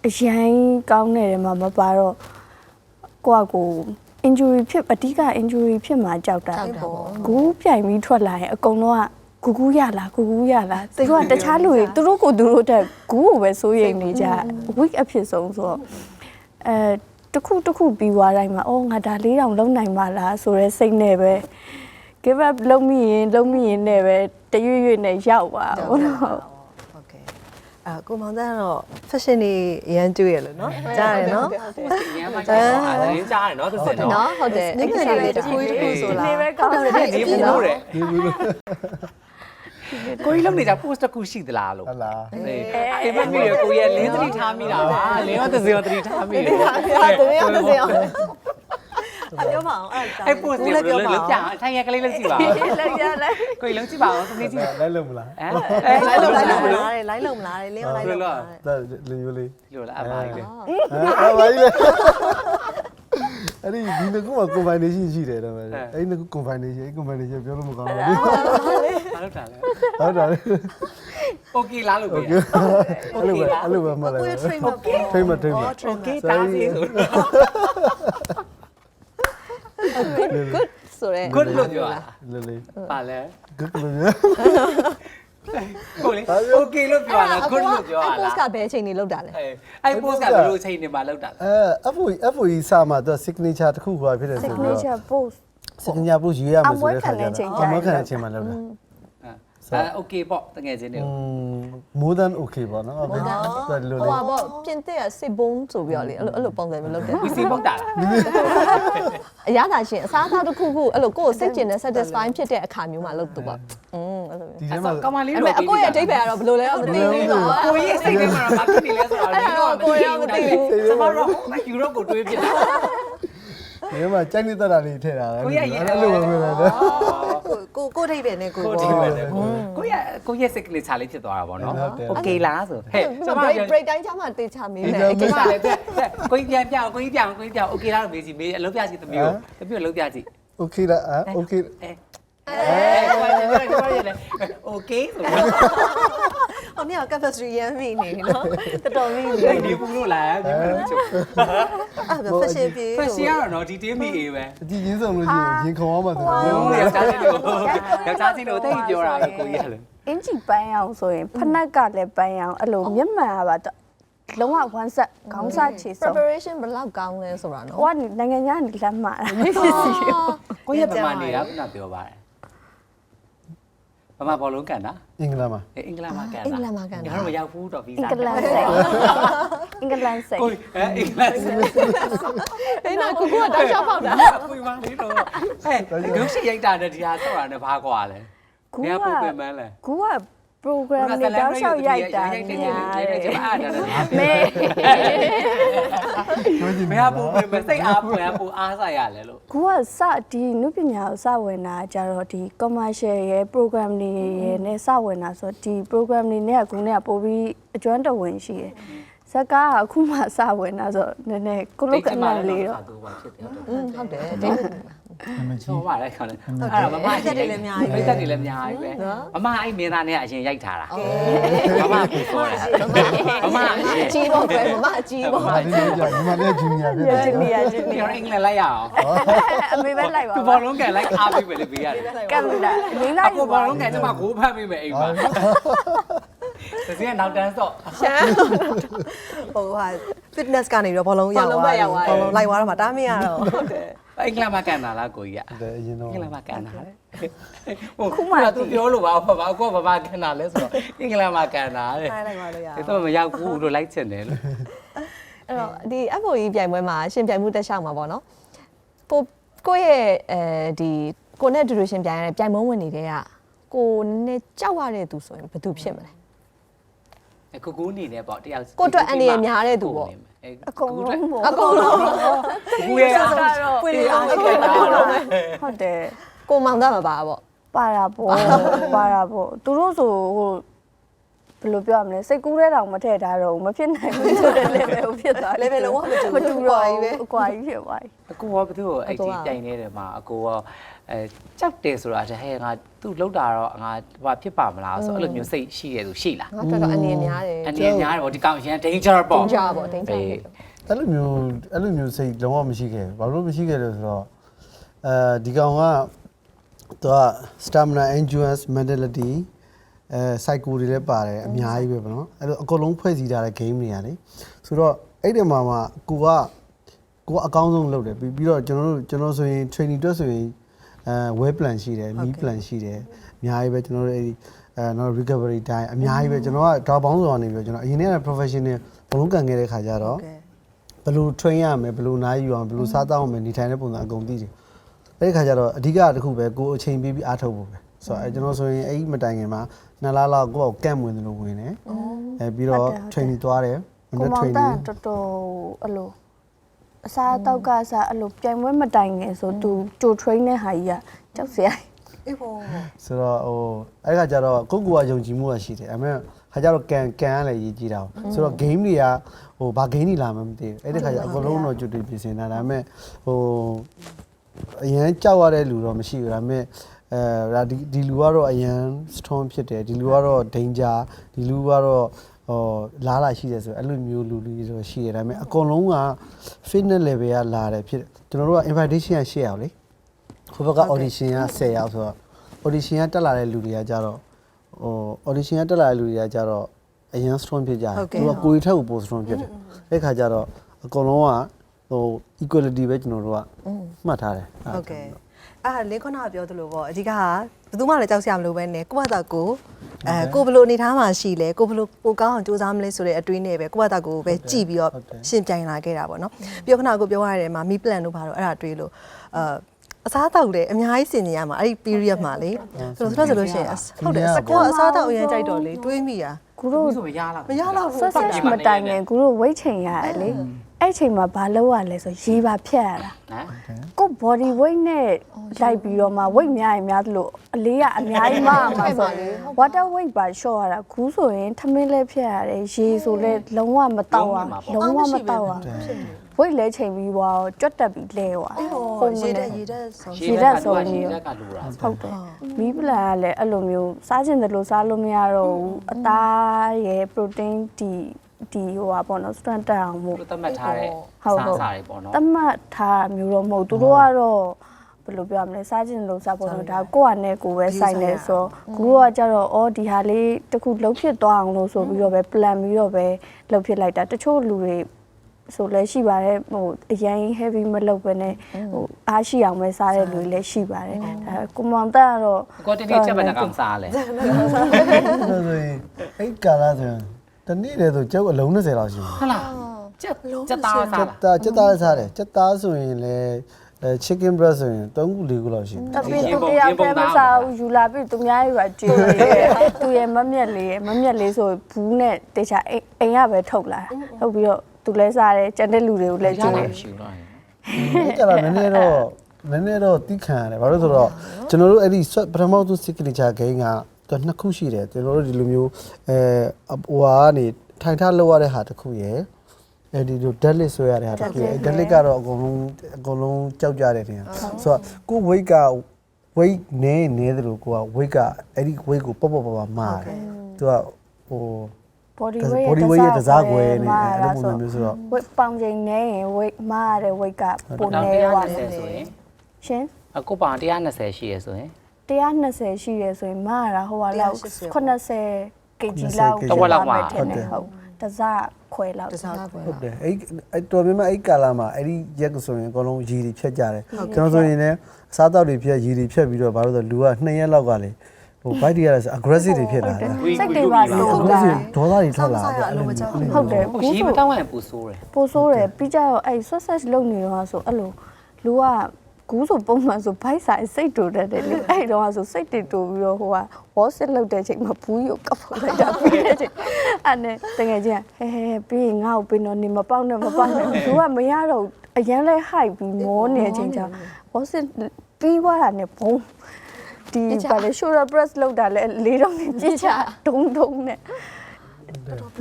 အရင်ကောင်းနေတယ်မှာမပါတော့ ကိုကကို injury ဖြစ်အဓိက injury ဖြစ်မှာကြောက်တာဂူးပြိုင်ပြီးထွက်လာရင်အကုန်လုံးကဂူဂူးရလားဂူဂူးရလားသူကတခြားလူတွေသူတို့ကိုသူတို့တက်ဂူးကိုပဲစိုးရိမ်နေကြ week အဖြစ်ဆုံးဆိုတော့အဲတစ်ခုတစ်ခုပြီးသွားတိုင်းမှာအော်ငါဒါလေးတောင်လုံးနိုင်ပါလားဆိုရဲစိတ်နဲ့ပဲ give up လုံးမိရင်လုံးမိရင်နဲ့ပဲတရွရွနဲ့ရောက်ပါဘူးနော်ဟုတ်ကဲ့ အာကိုမောင်တန်းကတော့ fashion တွေအရန်တွေ့ရလို့နော်ကြားရနော်ရမ်းမကြောက်တော့အရင်ကြားတယ်နော်သူစင်တော့နော်ဟုတ်တယ်ညနေလေးတစ်ခုတစ်ခုဆိုလားဒီပဲကောင်းတယ်ဒီဘူးလို့တဲ့ကိုကြီးလုံးနေကြ post တစ်ခုရှိသလားလို့ဟုတ်လားအေးအေးမမီရကိုရဲ့လင်းသတိထားမိတာပါလင်းရောသစင်ရောသတိထားမိတယ်သူရောသစင်ရော ပြောမအောင်အဲ့ဒါအဲ့ပို့စီလည်းလောက်ကြအောင်အထိုင်ရကလေးလည်းကြည့်ပါဦးလက်ရလက်ကိုကြီးလုံးကြည့်ပါအောင်သမီးကြည့်လဲလုံးမလားအဲလိုက်လုံးလိုက်လုံးမလားလိုက်လုံးမလားလင်းလိုက်လုံးမလားလင်းရိုးလေးလိုလားအပါကြီးလေအပါကြီးလေအဲ့ဒီဒီနှစ်ခုမှာ combination ရှိတယ်တော့ပဲအဲ့ဒီနှစ်ခု combination အဲ့ combination ပြောလို့မကောင်းဘူးလေဘာလို့တာလဲဟုတ်တာလေ okay လားလို့ပြော okay လို့ပဲအဲ့လိုပဲမှတ်လိုက် okay train မှာ train မှာ okay တားစီဆို good good ဆိုရဲ good လို့ပြောတာလေလေပါလဲ good လို့ပြောကိုလေ okay လို့ပြောတာ good လို့ပြောတာ post ကဘယ်အချိန်နေလောက်တာလဲအဲ post ကဘယ်လိုအချိန်နေမှာလောက်တာလဲအဲ FOE FOE စာမှာသူ signature တစ်ခုဟိုဖြစ်တယ်ဆိုတော့ signature post စင်ညာဘူးယူရမှာဆိုတဲ့ခါကျတော့အမခံအချိန်မှလောက်တာ အဲ okay ပေါ့တကယ်ချင်းတွေ more than okay ပါနော်ဘယ်လိုဟိုလဲ ပါပေါ့ပြင်သစ်ကစစ်ဘုံဆိုပြီးတော့လေအဲ့လိုအဲ့လိုပုံစံမျိုးလုပ်တယ် PC ပေါက်တာလားအရသာရှင်အစားအသောက်တစ်ခုခုအဲ့လိုကိုယ်စိတ်ကျင်တဲ့ satisfy ဖြစ်တဲ့အခါမျိုးမှာလုပ်သူပေါ့อืมအဲ့လိုမျိုးဒီထဲအဲ့မှာ ဆိုကောင်မလေးအဲ့မဲ့တို့အကိုရဲ့အတိတ်ပဲကတော့ဘယ်လိုလဲတော့မသိဘူးပေါ့ ကိုကြီးစိတ်ထဲမှာတော့ဘာဖြစ်နေလဲဆိုတော့အဲ့ဒါတော့ကိုယ်ရောမသိဘူး ကျွန်တော်တို့ကယူရိုကိုတွေးပြတာ ဒီထဲမှာကြိုက်နေတတ်တာလေးထည့်တာပဲကိုကြီးကရေးတယ် အဲ့လိုပဲပဲ ဩ ကို ကိုကိုထိပ်ပဲနဲ့ကို ကို ပေါ့ ဒီပဲလေကိုရကိုရစိတ်ကလေးချလေးဖြစ်သွားတာပေါ့နော် ဟုတ်တယ် โอเคလားဆိုဟဲ့ ကျမ break break တိုင်းကျမှတေချာမေးမယ်အ ကိ ကိ စ္စ စ္စ လေတဲ့ကိုကြီးပြန်ပြအောင်ကိုကြီးပြန်ကိုကြီးပြန်โอเคလားလို့မေးစီမေးအလုပ်ပြစီသမီးကိုသမီးကိုလုပ်ပြစီ โอเคလားอ่ะ โอเค အဲအဲဘာလဲဘာလဲโอเคဆိုတော့ ဟိုမြောက်ကဖက်စထရီရမ်းမိနေနော်တော်တော်လေး ဒီဒီပူလို့လာဒီပူလို့ချုပ် အဲ့ဒါဖက်ရှင်ပြေ ဖက်ရှင်ကတော့နော်ဒီတင်းမီအေးပဲ အကြည့်ရင်းဆောင်လို့ရှိရင်ရင်ခုံအောင်မှာဆို ဟို တော့ ယောက်ျားချင်းတို့ယောက်ျားချင်းတို့တိတ်ပြောတာပဲကိုကြီးကလေ အင်ဂျီပန်းအောင်ဆိုရင်ဖနက်ကလည်းပန်းအောင်အဲ့လိုမျက်မှန်ကပါတော့လုံးဝ one set ခေါင်းစားချေဆုံး preparation ဘယ်လောက်ကောင်းလဲဆိုတာနော် ဟိုကနေနိုင်ငံခြားကနေလက်မှာတာမြစ်စစ်စီကို ကိုကြီးကဗမာနေတာခုနပြောပါတယ် ဗမာဘောလုံးကန်တာအင်္ဂလန်မှာအင်္ဂလန်မှာကန်တာအင်္ဂလန်မှာကန်တာငါတို့မရောက်ဘူးတော့ဗီအင်ဇာ္ဂလန်စိတ်အင်္ဂလန်စိတ်ကိုအဲအင်္ဂလန်စိတ်အေးနာကိုကိုကတောက်ချောက်ပေါက်တာပွေပါလေးတော့ဟဲ့ဒုရှိရိုက်တာနဲ့ဒီဟာဆောက်တာနဲ့ဘာကွာလဲကူဘယ်ကကပုံပင်မန်းလဲ ကူက program တွေတောက်လျှောက်ရိုက်တာများတယ်ကျမအားတယ်မေဘယ်ကပုံပင်မစိတ်အားပွင့်ပူအားဆိုင်ရလဲလို့ကူကစဒီနုပညာကိုစဝင်တာကြတော့ဒီ commercial ရဲ့ program တွေရဲ့နဲ့စဝင်တာဆိုတော့ဒီ program တွေနဲ့ကကူနဲ့ကပို့ပြီးအကျွမ်းတဝင်ရှိတယ်ဇက်ကားကအခုမှစဝင်တာဆိုတော့နည်းနည်းကိုလုတ်ကနန်လေးတော့သူပါဖြစ်တယ်อืมဟုတ် တယ်တိတ်ဆောပါလိုက်ခေါင်းလဲအဲ့ဒါမမတက်တယ်လည်းအများကြီးပဲတက်တယ်လည်းအများကြီးပဲမမအဲ့မင်းသားနဲ့အရင်ရိုက်ထားတာမမကိုခေါ်တယ်မမအရင်ကြီးပေါ့ကွယ်မမအကြီးပေါ့ဒါလေးကြာညီမလေးဂျူနီယာဖြစ်ရတယ်ချင်နေရချင်ဒီနေတော့အင်္ဂလိပ်လိုက်ရအောင်အမေပဲလိုက်ပါသူဘောလုံးကန်လိုက်အားပေးပဲလေပေးရတယ်ကမ်လာမင်းသားအခုဘောလုံးကန်ကျမကိုဖတ်ပေးမယ်အိမ်မှာဒါစီကနောက်တန်းစော့ဟိုဟာ fitness ကနေပြီးတော့ဘောလုံးရောက်သွားဘောလုံးလိုက်သွားတော့မှတားမရတော့ဟုတ်တယ် အင်္ဂလိပ်မှာကန်တာလားကိုကြီးကတယ်အရင်တော့အင်္ဂလိပ်မှာကန်တာလေဟုတ်ခုမှသူပြောလို့ပါဘာအခုကဘာကန်တာလဲဆိုတော့အင်္ဂလိပ်မှာကန်တာတဲ့တိုင်းလိုက်ပါလို့ရဒီတော့မရောက်ဘူးလို့လိုက်ချင်တယ်လို့အဲ့တော့ဒီ FOE ပြိုင်ပွဲမှာရှင်ပြိုင်မှုတက်ရှောက်မှာပေါ့နော်ပိုကိုယ့်ရဲ့အဲဒီကိုနဲ့ဒူရရှင်ပြိုင်ရတဲ့ပြိုင်မုံဝင်နေတဲ့ကကိုနဲ့ကြောက်ရတဲ့သူဆိုရင်ဘယ်သူဖြစ်မလဲအခုကူးနေတယ်ပေါ့တယောက်ကိုအတွက်အန္တရာယ်များတဲ့သူပေါ့ အကုန်လုံးပေါ့အကုန်လုံးကူရဲ့အားတော့ပွေးအောင်ခဲ့တာတော့ဟုတ်တယ်ကိုမောင်သားမပါပေါ့ပါတာပေါ့ပါတာပေါ့သူတို့ဆိုဟို ဘယ်လိုပြောရမလဲစိတ်ကူးတဲ့တောင်မထည့်ထားတော့ဘူးမဖြစ်နိုင်ဘူးဆိုတဲ့ level ကိုဖြစ်သွား level လုံးဝမတူဘူးမတူတော့ဘူးအကွာကြီးဖြစ်သွားပြီ အကူရောဘသူ့ကိုအဲ့ဒီတိုင်နေတယ်မှာအကူရောအဲကြောက်တယ်ဆိုတာတဟဲငါသူ့လောက်တာတော့ငါဟိုဖြစ်ပါမလားဆိုအဲ့လိုမျိုးစိတ်ရှိတယ်သူရှိလားငါတော်တော်အန္တရာယ်များတယ်အနေများတယ်ပေါ့ဒီကောင်ရန် danger ပေါ့တင်ကြပေါ့တင်ကြအဲ့လိုမျိုးအဲ့လိုမျိုးစိတ်လုံးဝမရှိခဲ့ဘူးဘာလို့မရှိခဲ့လဲဆိုတော့အဲဒီကောင်ကသူက stamina endurance mentality အဲ psycho တွေလည်းပါတယ်အများကြီးပဲပေါ့နော်အဲ့လိုအကုန်လုံးဖွဲ့စည်းထားတဲ့ game တွေရတယ်ဆိုတော့အဲ့ဒီမှာမှကိုကကိုကအကောင်းဆုံးလုပ်တယ်ပြီးပြီးတော့ကျွန်တော်တို့ကျွန်တော်ဆိုရင် training တွက်ဆိုရင်အဲ web plan ရှိတယ် me plan ရှိတယ်အများကြီးပဲကျွန်တော်တို့အဲ့ဒီအဲနော် recovery time အများကြီးပဲကျွန်တော်ကဒေါက်ပေါင်းဆိုတာနေပြီးတော့ကျွန်တော်အရင်က professional ဘလုံးကန်ခဲ့တဲ့ခါကျတော့ကဲဘယ်လို train ရမယ်ဘယ်လိုနားယူအောင်ဘယ်လိုစားသောက်အောင်မယ်နေထိုင်တဲ့ပုံစံအကုန်သိတယ်အဲ့ဒီခါကျတော့အဓိကတစ်ခုပဲကိုယ်အချိန်ပေးပြီးအားထုတ်ဖို့ပဲ ဆိုတော့အဲကျွန်တော်ဆိုရင်အဲ့ဒီမတိုင်ခင်မှာနှစ်လလောက်ကိုယ့်ကိုကန့်ဝင်တယ်လို့ဝင်တယ်အဲပြီးတော့ training သွားတယ်မကိုနေ့ မောင် training တန်တော်တော်အဲ့လိုအစားအသောက်ကစားအဲ့လိုပြိုင်ပွဲမတိုင်ငယ်ဆိုသူကြို train တဲ့ဟာကြီးကကြောက်စရာအေးပေါ့ဆိုတော့ဟိုအဲ့ဒီခါကျတော့ကိုယ့်ကိုယ်ကယုံကြည်မှုကရှိတယ်အမေခါကျတော့ကန်ကန်ကလည်းရေးကြည့်တာပေါ့ဆိုတော့ game တွေကဟိုဘာ game တွေလာမှမသိဘူးအဲ့ဒီခါကျအကုန်လုံးတော့ကြွတည်ပြင်ဆင်တာဒါပေမဲ့ဟိုအရန်ကြောက်ရတဲ့လူတော့မရှိဘူးဒါပေမဲ့ အဲဒါဒီဒီလူကတော့အရန် strong ဖြစ်တယ်ဒီလူကတော့ danger ဒီလူကတော့ဟိုလားလာရှိတယ်ဆိုအဲ့လိုမျိုးလူလူဆိုရှိတယ်ဒါပေမဲ့အကုန်လုံးက fitness level ကလာတယ်ဖြစ်ကျွန်တော်တို့က invitation က8ရောက်လေဟိုဘက်က audition က10ရောက်ဆိုတော့ audition ကတက်လာတဲ့လူတွေကကြတော့ဟို audition ကတက်လာတဲ့လူတွေကကြတော့အရန် strong ဖြစ်ကြတယ်သူကကိုယ်ထက်ကိုပို strong ဖြစ်တယ်အဲ့ခါကျတော့အကုန်လုံးကဟို equality ပဲကျွန်တော်တို့ကမှတ်ထားတယ်ဟုတ်ကဲ့ အဲ့လင်းခုနကပြောသလိုပေါ့အဓိကကဘယ်သူမှလည်းကြောက်စရာမလိုပဲနဲ့ကိုယ့်ဘာသာကိုအဲကိုဘယ်လိုအနေထားမှရှိလဲကိုဘယ်လိုပိုကောင်းအောင်စူးစမ်းမလဲဆိုတဲ့အတွေးနဲ့ပဲကိုယ့်ဘာသာကိုပဲကြည့်ပြီးတော့ရှင်ပြိုင်လာခဲ့တာပေါ့နော်ပြီးတော့ခဏကိုပြောရတဲ့မှာ me plan လို့ပါတော့အဲ့ဒါတွေးလို့အာအစားတောက်တယ်အများကြီးစင်နေရမှာအဲ့ဒီ period မှာလေဆိုတော့ဆိုလို့ရှိရင်ဟုတ်တယ်စကောအစားတောက်အရင်ကြိုက်တော့လေတွေးမိတာကူတို့ဆိုမရလားမရတော့ဘူးဆက်ဆက်မတိုင်ငယ်ကူတို့ weight ချိန်ရတယ်လေ အဲ့ချိန်မှာဘာလုပ်ရလဲဆိုရေပါဖြတ်ရတာဟမ်ကို body weight နဲ့လိုက်ပြီးတော့မှ weight များရင်များသလိုအလေးကအများကြီးမအောင်ပါဆို water weight ပါလျှော့ရတာခုဆိုရင်ထမင်းလဲဖြတ်ရတယ်ရေဆိုလဲလုံးဝမတောက်အောင်လုံးဝမတောက်အောင် weight လဲချိန်ပြီးွားကြွတ်တက်ပြီးလဲွာဟိုရေတက်ရေတက်ဆုံးရေဓာတ်ဆုံးပြီးရေရောဓာတ်ကလိုတာဟုတ်တယ်မီးပလန်ကလည်းအဲ့လိုမျိုးစားချင်တယ်လို့စားလို့မရတော့ဘူးအသားရဲ့ protein ဒီ ဒီဟိုပါပေါ့နော် strength တက်အောင်မို့သူသတ်မှတ်ထားတဲ့ဟုတ်ဟုတ် စားတွေပေါ့နော်တတ်မှတ်ထားတာမျိုးတော့မဟုတ်သူတို့ကတော့ဘယ်လိုပြောရမလဲစားချင်လို့စားဖို့တော့ဒါကိုယ့်အနေကိုယ်ပဲစိုက်နေဆိုကူကကြတော့အော်ဒီဟာလေးတစ်ခုလှုပ်ဖြစ်သွားအောင်လို့ဆိုပြီးတော့ပဲ plan ပြီးတော့ပဲလှုပ်ဖြစ်လိုက်တာတချို့လူတွေဆိုလည်းရှိပါတယ်ဟိုအရင် heavy မလုပ်ပဲနဲ့ဟိုအားရှိအောင်ပဲစားတဲ့လူတွေလည်းရှိပါတယ်ဒါကိုမောင်တက်ကတော့ ကိုတနေ့ချက်ပဲနဲ့ကောင်စားလဲဆိုရင်အဲ့ကာလာဆိုရင် တနေ့တည်းဆိုကျုပ်အလုံး20လောက်ရှိတယ်ဟုတ်လားချက်ချက်သားစားကျက်လားသားကျက်သားစားတယ်ကျက်သားဆိုရင်လည်းအဲ chicken breast ဆိုရင်3ခု4ခုလောက်ရှိတယ်တပည့်သူတယောက်တည်းမစားဘူးယူလာပြီးသူများရွာကျွေးတယ်သူရဲ့မမျက်လေးရဲ့မမျက်လေးဆိုဘူးနဲ့တေချာအိမ်အိမ်ကပဲထုတ်လာထုတ်ပြီးတော့သူလဲစားတယ်ကျန်တဲ့လူတွေကိုလည်းရကျွေးလာတယ်မရှိဘူးတော့အဲ့ကြတော့နည်းနည်းတော့နည်းနည်းတော့တိခံရတယ်ဘာလို့ဆိုတော့ကျွန်တော်တို့အဲ့ဒီ sweat ပထမဆုံး signature game က သူနှစ်ခုရှိတယ်ကျွန်တော်တို့ဒီလိုမျိုးအဲဟိုဟာကနေထိုင်ထားလောက်ရတဲ့ဟာတစ်ခုရယ်အဲ့ဒီလို dead list ဆွဲရတဲ့ဟာတစ်ခုရယ် dead list ကတော့အကုန်လုံးအကုန်လုံးကြောက်ကြတယ်တင်ဆိုတော့ကို weight က weight နေနေတယ်လို့ကိုက weight ကအဲ့ဒီ weight ကိုပေါ့ပေါ့ပေါ့မာတယ်သူကဟို body body weight weight ရဲ့တစားခွဲနေအဲ့လိုပုံစံမျိုးဆိုတော့ weight ပေါင်ချိန်နေရင် weight မားရတဲ့ weight ကပိုတော့နေသွားတယ်120ဆိုရင်ရှင်အခုပါ120ရှိရဆိုရင် 120ရှိတယ်ဆိုရင်မားရတာဟိုကလောက်80 kg လောက်တဝက်လောက်မှာထင်တယ်ဟုတ်တစားခွဲလောက်တစားခွဲဟုတ်တယ်အဲ့အဲ့တော်ပြမအဲ့ကာလာမှာအဲ့ဒီရက်ဆိုရင်အကုန်လုံးရည်တွေဖြတ်ကြတယ်ကျွန်တော်ဆိုရင်လည်းအစားတောက်တွေဖြတ်ရည်တွေဖြတ်ပြီးတော့ဘာလို့ဆိုလူက2ရက်လောက်ကလေဟို bite တွေရတယ်ဆို aggressive တွေဖြစ်လာတာစိတ်တွေပါလို့ဟုတ်လား aggressive ဒေါသတွေထွက်လာတယ်အဲ့လိုဟုတ်တယ်ဟိုဘူးရေမဆိုတောင်းရင်ပူဆိုးတယ်ပိုဆိုးတယ်ပြီးကြတော့အဲ့ success လုပ်နေတော့ဆိုအဲ့လိုလူက ကူးဆိုပုံမှန်ဆိုဘိုက်ဆိုင်စိတ်တူတတ်တယ်လေအဲ့တော့ဆိုစိတ်တွေတူပြီးတော့ဟိုက wall sit လုပ်တဲ့ချိန်မှာဘူးရုပ်ကပ်ဖို့လိုက်တာပြီးတဲ့ချိန်အဲ့နဲ့တကယ်ချင်းဟဲဟဲပြီးရင်ငါ့ကိုပြီးတော့နေမပေါက်နဲ့မပေါက်နဲ့လူကမရတော့အရန်လဲ high ပြီးမောနေချိန်ကျ wall sit ပြီးသွားတာနဲ့ဘုံဒီပါလေ shoulder press လုပ်တာလဲလေးတော့နေပြစ်ချဒုံဒုံနဲ့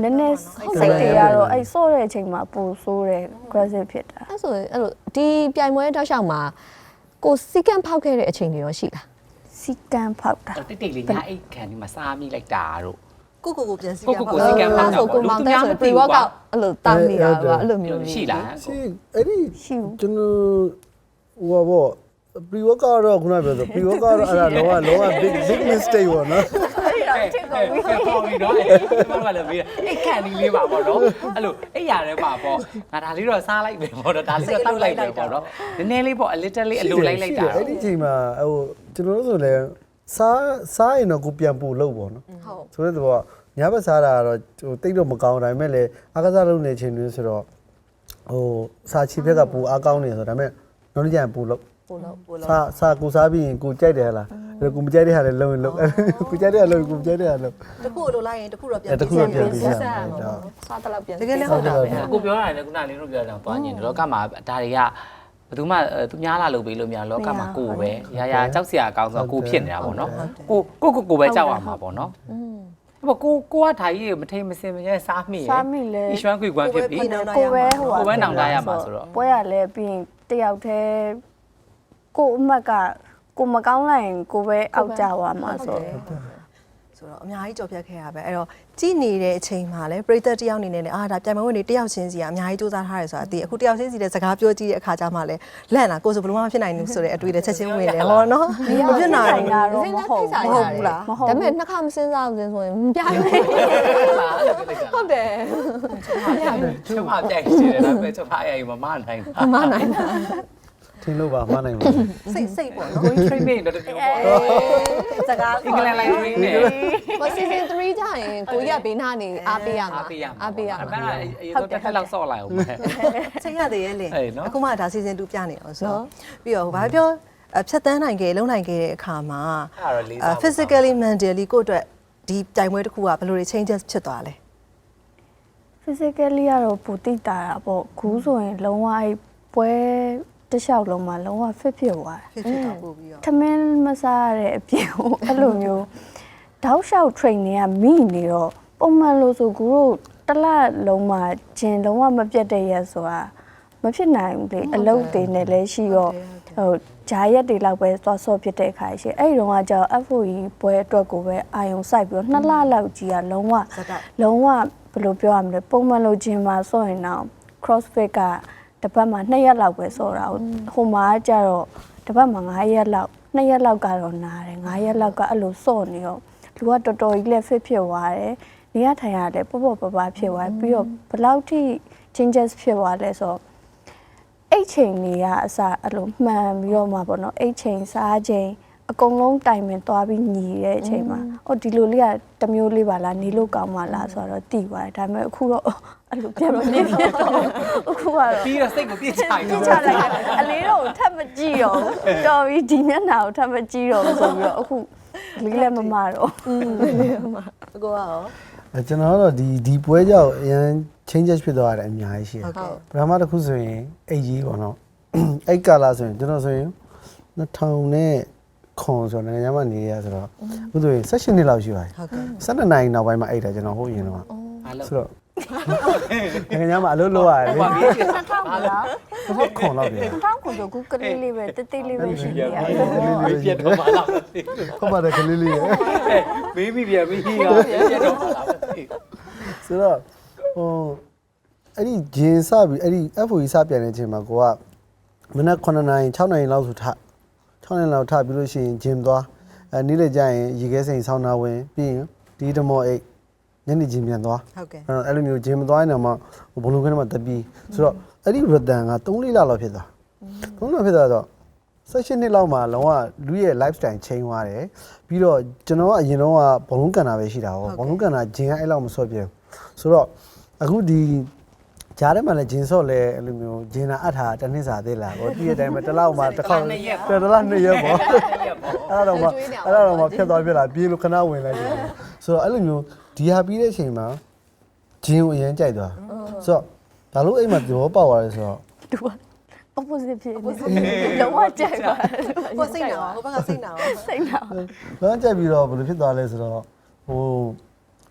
နည်းနည်းစိတ်တွေကတော့အဲ့ဆော့တဲ့အချိန်မှာပိုဆိုးတယ် aggressive ဖြစ်တာအဲ့ဆိုရင်အဲ့လိုဒီပြိုင်ပွဲတောက်လျှောက်မှာကိုစီကံဖောက်ခဲ့တဲ့အချိန်တွေရောရှိလားစီကံဖောက်တာတိတ်တိတ်လေးညာအိတ်ခံဒီမှာစားမိလိုက်တာတို့ကိုကိုကိုပြန်စီကိုကိုကိုစီကံဖောက်တာဆိုကိုမောင်တဲ့ဆို pre workout အဲ့လိုတောင်းနေတာပါအဲ့လိုမျိုးလေးရှိလားရှိအဲ့ဒီရှိဘူးကျွန်တော်ဟိုဘော pre workout တော့ခုနပြောဆို pre workout တော့အဲ့ဒါလောကလောက big big mistake ပေါ့နော် အဲ့တော့ချက်ကုန်ပြီပေါ့ပြီးတော့အဲ့ဘာလဲပြီးအိတ်ခံဒီလေးပါပေါ့နော်အဲ့လိုအိတ်ရတယ်ပါပေါ့ငါဒါလေးတော့စားလိုက်ပဲပေါ့နော်ဒါလေးတော့တောက်လိုက်တယ်ပေါ့နော်နည်းနည်းလေးပေါ့အလစ်တက်လေးအလိုလိုက်လိုက်တာအဲ့ဒီချိန်မှာဟိုကျွန်တော်တို့ဆိုလဲစားစားရင်တော့ကိုပြန်ပို့လို့ပေါ့နော်ဟုတ်ဆိုတဲ့တော့ညဘက်စားတာကတော့ဟိုတိတ်တော့မကောင်းဒါပေမဲ့လည်းအားကစားလုပ်နေချိန်တွင်းဆိုတော့ဟိုစာချီဘက်ကပူအားကောင်းနေဆိုဒါပေမဲ့နောက်နေ့ကျရင်ပူလို့ ပို့လို့ပို့လို့စာစာကိုစားပြီးရင်ကိုကြိုက်တယ်ဟလားအဲ့ဒါကိုမကြိုက်တဲ့ဟာလည်းလုံးရင်လုံးကိုကြိုက်တဲ့ဟာလုံးကိုမကြိုက်တဲ့ဟာလုံးတခုလိုလိုက်ရင်တခုတော့ပြန်အဲ့တခုတော့ပြန်ပြီးရမယ်ဒါစားတလောက်ပြန်တကယ်လည်းဟုတ်တာပဲကိုပြောရတယ်လေခုနလေးတို့ပြောတယ်သွားညင်လောကမှာဒါတွေကဘယ်သူမှသူများလာလို့ပြီးလို့များလောကမှာကိုပဲရာရာကြောက်စရာအကောင်းဆိုကိုဖြစ်နေတာပေါ့နော်ကိုကိုကိုကိုပဲကြောက်ရမှာပေါ့နော်အဲ့ပေါ့ကိုကိုကဓာကြီးမထိန်မစင်မရဲစားမိရစားမိလဲအီရွှမ်းကွေကွမ်းဖြစ်ပြီကိုပဲဟိုကိုပဲနောင်တရမှာဆိုတော့ပွဲရလဲပြီးရင်တယောက်တည်း ကိုအမတ်ကကိုမကောင်းလိုက်ရင်ကိုပဲအောက်ကြသွားမှာဆိုတော့ ဆိုတော့အများကြီးကြော်ဖြတ်ခဲ့ရပဲအဲ့တော့ကြည်နေတဲ့အချိန်မှာလဲပရိသတ်တယောက်အနေနဲ့လည်းအာဒါပြန်မဝင်နေတယောက်ချင်းစီကအများကြီးစူးစမ်းထားရဲဆိုတာအသိအခုတယောက်ချင်းစီတဲ့စကားပြောကြည့်တဲ့အခါကျမှလဲလန့်လာကိုဆိုဘယ်လိုမှဖြစ်နိုင်ဘူးဆိုတဲ့အတွေ့အကြုံချက်ချင်းဝင်တယ်ဟောနော်မဖြစ်နိုင်ဘူးတာတော့မဟုတ်မဘူးဟုတ်ဘူးလားဒါပေမဲ့နှစ်ခါမစင်းစားဘူးဆိုရင်မပြနိုင်ဟုတ်တယ် ချက်မပြိုင်ရှိတယ်ဒါပေမဲ့ချက်ဖားရရင်မမနိုင်မနိုင်တာ ထင်းလို့ပါမှနိုင်ပါစိတ်စိတ်ပေါ့နော်ဘူး training တော့တကယ်ပေါ့စကားအင်္ဂလန်လိုက် training နဲ့မ season 3ကျရင်ကိုရဘေးနားနေအားပေးရမှာအားပေးရမှာအားပေးရအမှာမှန်အရေးတော့တစ်ခါလောက်ဆော့လိုက်အောင်ပဲချိန်ရသေးရဲ့လေအေးနော်အခုမှဒါ season 2ပြနေအောင်ဆိုတော့ပြီးတော့ဘာပြောအဖြတ်တန်းနိုင်ခဲ့လုံနိုင်ခဲ့တဲ့အခါမှာအဲ့ဒါတော့လေးစားအာ physically mentally ကိုယ့်အတွက်ဒီတိုင်ပွဲတစ်ခုကဘယ်လိုတွေ changes ဖြစ်သွားလဲ physically physically ကတော့ပူတိတာတာပေါ့ခုဆိုရင်လုံးဝအဲ့ပွဲ တစ်လျှောက်လုံးမှာလုံးဝ fit ဖြစ်သွားတယ်ဖြစ်ဖြစ်တော့ပို့ပြီးတော့ထမင်းမစားရတဲ့အပြင်ကိုအဲ့လိုမျိုးတောက်လျှောက် training ကမိနေတော့ပုံမှန်လို့ဆိုကူတို့တစ်လလုံးမှာဂျင်လုံးဝမပြတ်တဲ့ရက်ဆိုတာမဖြစ်နိုင်ဘူးလေအလုပ်တွေနဲ့လည်းရှိတော့ဟိုဂျာရက်တွေလောက်ပဲသွားဆော့ဖြစ်တဲ့ခါရှိအဲ့ဒီတော့ကကျတော့ FOE ပွဲအတွက်ကိုပဲအာယုံစိုက်ပြီးတော့နှစ်လလောက်ကြီးကလုံးဝဇက်တိုက်လုံးဝဘယ်လိုပြောရမလဲပုံမှန်လို့ဂျင်မှာဆော့ရင်တော့ crossfit က တစ်ပတ်မှာ2ရက်လောက်ပဲဆော့တာဟုတ်ဟိုမှာကကျတော့တစ်ပတ်မှာ9ရက်လောက်2ရက်လောက်ကတော့နားတယ်9ရက်လောက်ကအဲ့လိုဆော့နေတော့လူကတော်တော်ကြီးလက် fit ဖြစ်သွားတယ်နေရထိုင်ရတယ်ပေါ့ပေါ့ပပဖြစ်သွားပြီးတော့ဘယ်လောက်ထိ changes ဖြစ်သွားလဲဆိုတော့အဲ့ချိန်တွေကအစအဲ့လိုမှန်ပြီးတော့မှပေါ့နော်အဲ့ချိန်စားချိန် အကုန်လုံးတိုင်ပင်သွားပြီးညီတဲ့အချိန်မှာဟိုဒီလိုလေးကတစ်မျိုးလေးပါလားနေလို့ကောင်းပါလားဆိုတော့တိသွားတယ်ဒါပေမဲ့အခုတော့အဲ့လိုပြန်မပြည့်ဖြစ်တော့အခုကတော့ပြီးတော့စိတ်ကိုပြစ်ချလိုက်ပြစ်ချလိုက်တယ်အလေးတော့ထပ်မကြည့်တော့ဘူးတော်ပြီဒီမျက်နှာကိုထပ်မကြည့်တော့ဘူးဆိုပြီးတော့အခုလေးလည်းမမတော့အကိုကရောအဲကျွန်တော်ကတော့ဒီဒီပွဲကြောင့်အရင် changes ဖြစ်သွားတယ်အများကြီးရှိတယ်ဟုတ်ကဲ့ပထမတစ်ခုဆိုရင်အိတ်ကြီးပေါ့နော်အိတ်ကာလာဆိုရင်ကျွန်တော်ဆိုရင်2000နဲ့ ခွန်ဆိုတော့နိုင်ငံခြားမှာနေရဆိုတော့အခုဆိုရင်16နှစ်လောက်ရှိပါတယ်ဟုတ်ကဲ့12နိုင်နောက်ပိုင်းမှာအိတ်တာကျွန်တော်ဟုတ်ရင်တော့အားလုံးဆိုတော့နိုင်ငံခြားမှာအလုပ်လုပ်ရတယ်လေပါပြီ2000ကလားဟုတ်ခွန်လောက်ပြန်2000ကိုဆိုကူကလေးလေးပဲတိတ်တိတ်လေးပဲရှိနေရဘေးပြတ်တော့ပါလားဟုတ်ပါတယ်ကလေးလေးရယ်ဘေးမိပြန်ပြီဟာပြတ်တော့ပါလားဆိုတော့ဟိုအဲ့ဒီဂျင်းစပြီးအဲ့ဒီ FOE စပြန်တဲ့အချိန်မှာကိုကမနက်9နာရီ6နာရီလောက်ဆိုထ 6နာရီလောက်ထပြီးလို့ရှိရင်ဂျင်းသွားအဲနေ့လေကျရင်ရေခဲစိန်ဆောင်းနာဝင်ပြီးရင်ဒီတမောအိတ်ညနေဂျင်းပြန်သွားဟုတ်ကဲ့အဲ့တော့အဲ့လိုမျိုးဂျင်းမသွားရင်တော့မှဘလုံးကန်းမှာတက်ပြီးဆိုတော့အဲ့ဒီရတန်က3လလောက်ဖြစ်သွား3လဖြစ်သွားတော့16နှစ်လောက်မှာလုံးဝလူရဲ့ lifestyle change သွားတယ်ပြီးတော့ကျွန်တော်ကအရင်တော့ကဘလုံးကန်တာပဲရှိတာပေါ့ဘလုံးကန်တာဂျင်းကအဲ့လောက်မဆော့ပြဘူးဆိုတော့အခုဒီ ဂျားထဲမှာလည်းဂျင်းဆော့လဲအဲ့လိုမျိုးဂျင်းနာအပ်ထားတစ်နှစ်စာသေးလားဟိုတည့်ရတိုင်းမှာတစ်လောက်မှာတစ်ခေါက်တစ်လားနှစ်ရက်ပေါ့အဲ့ဒါတော့မှအဲ့ဒါတော့မှဖြတ်သွားပြလာပြေးလို့ခဏဝင်လိုက်တယ်ဆိုတော့အဲ့လိုမျိုးဒီဟာပြီးတဲ့အချိန်မှာဂျင်းကိုအရင်ကြိုက်သွားဆိုတော့ဒါလို့အိမ်မှာသဘောပေါက်သွားတယ်ဆိုတော့သူက opposite ဖြစ်နေလုံးဝကြိုက်ပါကိုစိတ်နာဟိုဘက်ကစိတ်နာရောစိတ်နာဘာကြိုက်ပြီးတော့ဘယ်လိုဖြစ်သွားလဲဆိုတော့ဟို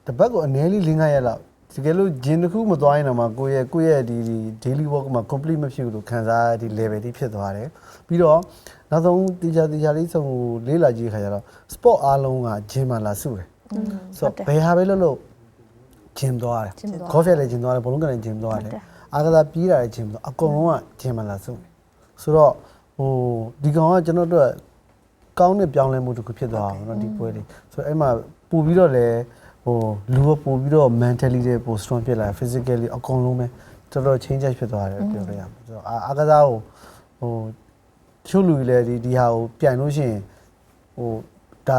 တပတ်ကိုအနည်းလေး၄-၅ရက်လောက် တကယ်လို့ဂျင်းတစ်ခုမသွားရင်တော့မှကိုယ့်ရဲ့ကိုယ့်ရဲ့ဒီဒီ daily work မှာ complete မဖြစ်ဘူးလို့ခံစားဒီ level တိဖြစ်သွားတယ်ပြီးတော့နောက်ဆုံးတရားတရားလေးဆုံးလေးလာကြည့်ခါကျတော့ sport အားလုံးကဂျင်းမှာလာစုတယ်ဆိုတော့ဘယ်ဟာပဲလုပ်လို့ဂျင်းသွားတယ် golf ရလည်းဂျင်းသွားတယ်ဘလုံးကလည်းဂျင်းသွားတယ်အားကစားပြေးတာလည်းဂျင်းသွားအကုန်လုံးကဂျင်းမှာလာစုတယ်ဆိုတော့ဟိုဒီကောင်ကကျွန်တော်တို့ ကောင်းတဲ့ပြောင်းလဲမှုတစ်ခုဖြစ်သွားအောင်เนาะဒီပွဲလေးဆိုတော့အဲ့မှာပို့ပြီးတော့လည်း ဟိုလူကပို့ပြီးတော့ mentally တွေပို့ strong ဖြစ်လာ physically အကုန်လုံးပဲတော်တော် change ဖြစ်သွားတယ်ပြောလို့ရမှာဆိုတော့အာအားကစားကိုဟိုတချို့လူတွေလည်းဒီဒီဟာကိုပြန်လို့ရှိရင်ဟိုဒါ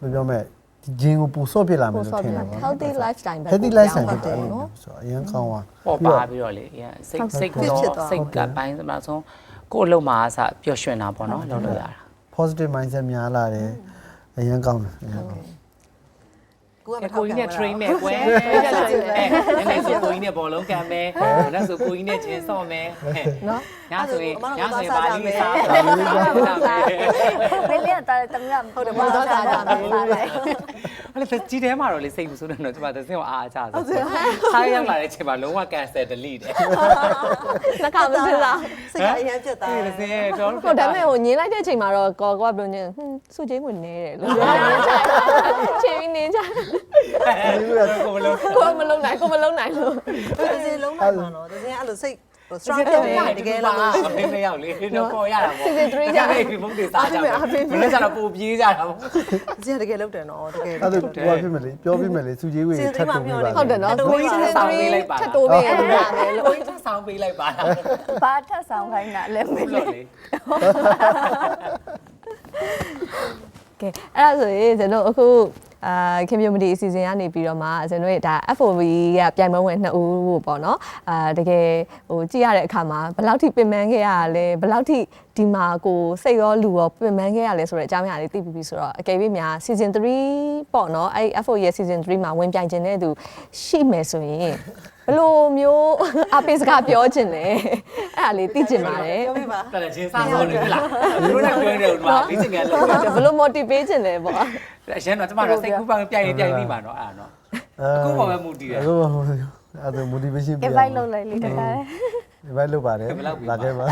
ဘယ်ပြောမလဲဒီဂျင်းကိုပို့ဆော့ဖြစ်လာမယ်လို့ထင်တယ်ပေါ့ healthy lifestyle ပဲ healthy lifestyle ဖြစ်တယ်နော်နော်ဆိုတော့အရင်ကောင်းသွားပေါ်ပါပြီးတော့လေအရင်စိတ်စိတ်ကတော့စိတ်ကပိုင်းစမဆုံးကိုယ်အလုံးမှာအစပျော်ရွှင်တာပေါ့နော်လုပ်လို့ရတာ positive mindset များလာတယ်အရင်ကောင်းတယ်အရင်ကောင်း ကိုကမအဲထောကိုက်ကြီးခံနဲ့ train မယ်ကွယ်အဲနည်းနည်းဆိုကိုကြီးနဲ့ဘောလုံးကန်မယ်နောက်ဆိုကိုကြီးနဲ့ချင်းဆော့မယ်နော်ညဆိုရင်ညဆိုရင်ပါဠိစားတယ်ဘယ်လဲတာတမန်ဟုတ်တယ်ဘာသာစားကြမယ်ပါ လေဟဲ့လေကြီးထဲမှာတော့လေစိတ်မဆိုးနဲ့တော့ကျမသစင်းကိုအားအကြဆိုစားရောက်လာတဲ့အချိန်မှာလုံးဝ cancel delete တယ်နှစ်ခါမစစားစိတ်ကအရင်ပြတ်သွားဒီသစင်းတော့ဟုတ်ဒါပေမဲ့ဟိုညင်းလိုက်တဲ့အချိန်မှာတော့ကောကောကဘယ်လိုညင်းဟွန်းစုချင်းဝင်နေတယ်လို့ချေပြီးနေကြကိုမလို့ကိုမလုံးနိုင်ကိုမလုံးနိုင်လို့တစင်လုံးလိုက်ပါတော့တစင်အဲ့လိုစိတ် strong ဖြစ်နေတကယ်လို့အဖေမရောက်လေတော့ပေါ်ရတာပေါ့စီစဉ်3ကြတယ်ဒီဘုံတွေစားကြတယ်မနေ့ကျတော့ပိုပြေးကြတာပေါ့တစင်တကယ်လုပ်တယ်နော်တကယ်အဲ့ဒါဟိုဖြစ်မယ်လေပြောပြမယ်လေစူကြီးဝေထပ်တူပြီးပါဟုတ်တယ်နော်ကိုကြီးဆောင်းပေးလိုက်ပါထပ်တိုးပေးရတယ်လို့ကိုကြီးဆောင်းပေးလိုက်ပါလားဘာထက်ဆောင်ခိုင်းတာလဲမဟုတ်လို့လို့လေကဲအဲ့ဒါဆိုရင်ကျွန်တော်အခု အာခင်ဗျူမတီအစီအစဉ်ကနေပြီးတော့မှကျွန်တော်တို့ဒါ FOV ကပြိုင်ပွဲဝင်နှစ်ဦးကိုပေါ့နော်အာတကယ်ဟိုကြည့်ရတဲ့အခါမှာဘယ်လောက်ထိပင်ပန်းခဲ့ရလဲဘယ်လောက်ထိဒီမှာကိုစိတ်ရောလူရောပင်ပန်းခဲ့ရလဲဆိုတဲ့အကြောင်းအရာလေးသိပြီးပြီဆိုတော့အကယ်၍များ season 3ပေါ့နော်အဲ့ FOV ရဲ့ season 3မှာဝင်ပြိုင်ခြင်းတဲ့သူရှိမယ်ဆိုရင်ဘ လို့မျိုးအပေးစကားပြောချင်လဲအဲ့ဒါလေးသိချင်ပါတယ်ပြောပြပါတော်တယ်ချင်းစားဆုံးနေပြီလားသူတို့လည်းပြောနေတယ်ဟိုမှာပြီးစင်ကလည်းဘယ်လို motivate ချင်လဲပေါ့အရင်တော့ကျမတို့စိတ်ကူးပန်းပြိုင်ရင်ပြိုင်ပြီးပါတော့အဲ့ဒါနော်အခုမှပဲမူတည်တယ်အခုမှအဲ့ဒါ motivation ပြ invite လုပ်လိုက်လေတခါလေ invite လုပ်ပါတယ်လာခဲ့ပါ